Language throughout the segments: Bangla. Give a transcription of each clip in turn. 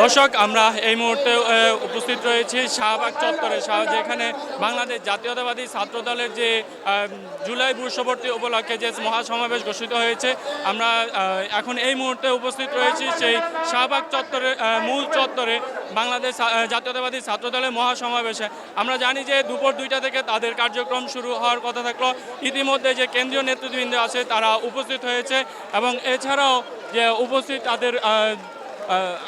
দর্শক, আমরা এই মুহূর্তে উপস্থিত রয়েছি শাহবাগ চত্বরে শাহ- যেখানে বাংলাদেশ জাতীয়তাবাদী ছাত্র দলের যে জুলাই বর্ষবর্তী উপলক্ষে যে মহাসমাবেশ ঘোষিত হয়েছে, আমরা এখন এই মুহূর্তে উপস্থিত রয়েছি সেই শাহবাগ চত্বরে মূল চত্বরে বাংলাদেশ জাতীয়তাবাদী ছাত্র দলের মহাসমাবেশে। আমরা জানি যে দুপুর দুইটা থেকে তাদের কার্যক্রম শুরু হওয়ার কথা থাকল। ইতিমধ্যে যে কেন্দ্রীয় নেতৃবৃন্দ আছে, তারা উপস্থিত হয়েছে এবং এছাড়াও যে উপস্থিত তাদের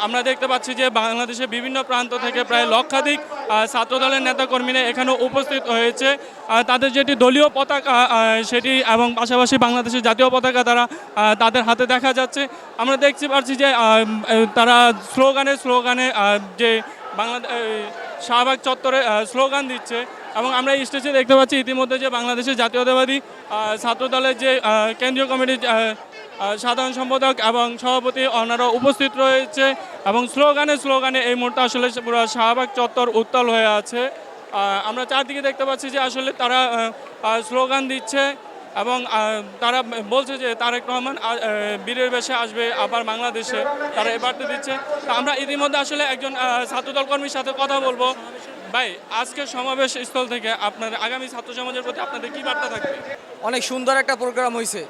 আমরা দেখতে পাচ্ছি যে বাংলাদেশের বিভিন্ন প্রান্ত থেকে প্রায় লক্ষাধিক ছাত্রদলের নেতাকর্মীরা এখানে উপস্থিত হয়েছে। তাদের যেটি দলীয় পতাকা সেটি এবং পাশাপাশি বাংলাদেশের জাতীয় পতাকা তারা তাদের হাতে দেখা যাচ্ছে। আমরা দেখতে পাচ্ছি যে তারা স্লোগানে স্লোগানে যে বাংলাদেশ শাহবাগ চত্বরে স্লোগান দিচ্ছে এবং আমরা স্টেজে দেখতে পাচ্ছি ইতিমধ্যে যে বাংলাদেশের জাতীয়তাবাদী ছাত্রদলের যে কেন্দ্রীয় কমিটির সাধারণ সম্পাদক এবং সভাপতি ওনারা উপস্থিত রয়েছে এবং স্লোগানে স্লোগানে এই মুহূর্তে আসলে পুরো শাহবাগ চত্বর উত্তাল হয়ে আছে। আমরা চারদিকে দেখতে পাচ্ছি যে আসলে তারা স্লোগান দিচ্ছে এবং তারা বলছে যে তারেক রহমান বীরের বেশে আসবে আবার বাংলাদেশে। তারা এ বার্তা দিচ্ছে। তা আমরা ইতিমধ্যে আসলে একজন ছাত্রদল কর্মীর সাথে কথা বলব। ভাই, আজকে সমাবেশ স্থল থেকে আপনার আগামী ছাত্র সমাজের প্রতি আপনাদের কি বার্তা থাকবে? অনেক সুন্দর একটা প্রোগ্রাম হয়েছে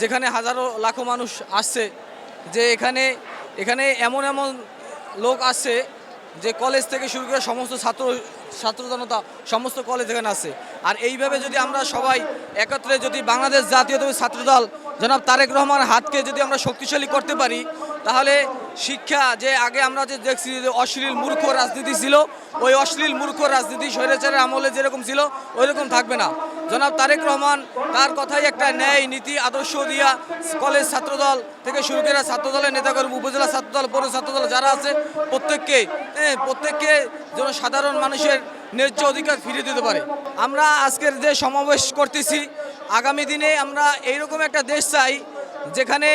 যেখানে হাজারো লাখো মানুষ আসছে, যে এখানে এখানে এমন এমন লোক আসছে যে কলেজ থেকে শুরু করে সমস্ত ছাত্র ছাত্র জনতা, সমস্ত কলেজ এখানে আছে আর এইভাবে যদি আমরা সবাই একত্রে যদি বাংলাদেশ জাতীয় ছাত্রদল, জনাব তারেক রহমান হাতকে যদি আমরা শক্তিশালী করতে পারি তাহলে শিক্ষা যে আগে আমরা যে দেখছি যে অশ্লীল মূর্খ রাজনীতি ছিল ওই অশ্লীল মূর্খ রাজনীতি স্বৈরাচারের আমলে যেরকম ছিল ওই রকম থাকবে না। জনাব তারেক রহমান তার কথাই একটা ন্যায় নীতি আদর্শ দিয়া কলেজ ছাত্রদল থেকে শুরু করে ছাত্রদলের নেতাকর্মী উপজেলা ছাত্রদল পৌর ছাত্রদল যারা আছে প্রত্যেককে হ্যাঁ, প্রত্যেককে যেন সাধারণ মানুষের ন্যায্য অধিকার ফিরিয়ে দিতে পারে। আমরা আজকের যে সমাবেশ করতেছি আগামী দিনে আমরা এইরকম একটা দেশ চাই যেখানে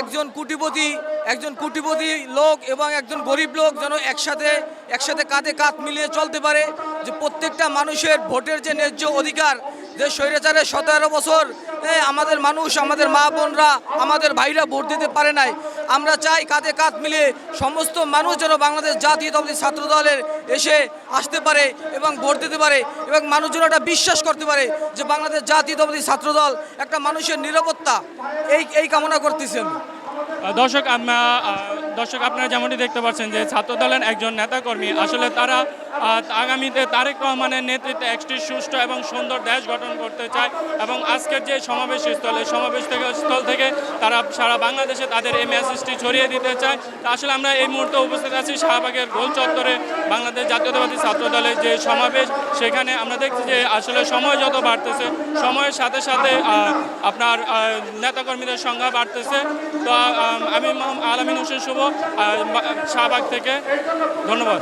একজন কুটিপতি একজন কুটিপতি লোক এবং একজন গরিব লোক যেন একসাথে একসাথে কাঁধে কাঁধ মিলিয়ে চলতে পারে। যে প্রত্যেকটা মানুষের ভোটের যে ন্যায্য অধিকার যে স্বৈরাচারে সতেরো বছর আমাদের মানুষ, আমাদের মা বোনরা, আমাদের ভাইরা ভোট দিতে পারে নাই। আমরা চাই কাঁধে কাঁধ মিলিয়ে সমস্ত মানুষ যেন বাংলাদেশ জাতীয়তাবাদী ছাত্র দলের এসে আসতে পারে এবং ভোট দিতে পারে এবং মানুষ যেন একটা বিশ্বাস করতে পারে যে বাংলাদেশ জাতীয়তাবাদী ছাত্র দল একটা মানুষের নিরাপত্তা। এই এই কামনা করতেছেন দর্শক, আমরা দর্শক, আপনারা যেমনটি দেখতে পাচ্ছেন যে ছাত্রদলের একজন নেতাকর্মী, আসলে তারা আগামীতে তারেক রহমানের নেতৃত্বে একটি সুষ্ঠু এবং সুন্দর দেশ গঠন করতে চায় এবং আজকের যে সমাবেশ স্থল এই সমাবেশ থেকে, স্থল থেকে তারা সারা বাংলাদেশে তাদের এই মেসেজটি ছড়িয়ে দিতে চায়। তা আসলে আমরা এই মুহূর্তে উপস্থিত আছি শাহবাগের গোল চত্বরে বাংলাদেশ জাতীয়তাবাদী ছাত্র দলের যে সমাবেশ। সেখানে আমরা দেখছি যে আসলে সময় যত বাড়তেছে, সময়ের সাথে সাথে আপনার নেতাকর্মীদের সংখ্যা বাড়তেছে। তো আমি আলামিন হোসেন শুভ শাহবাগ থেকে। ধন্যবাদ।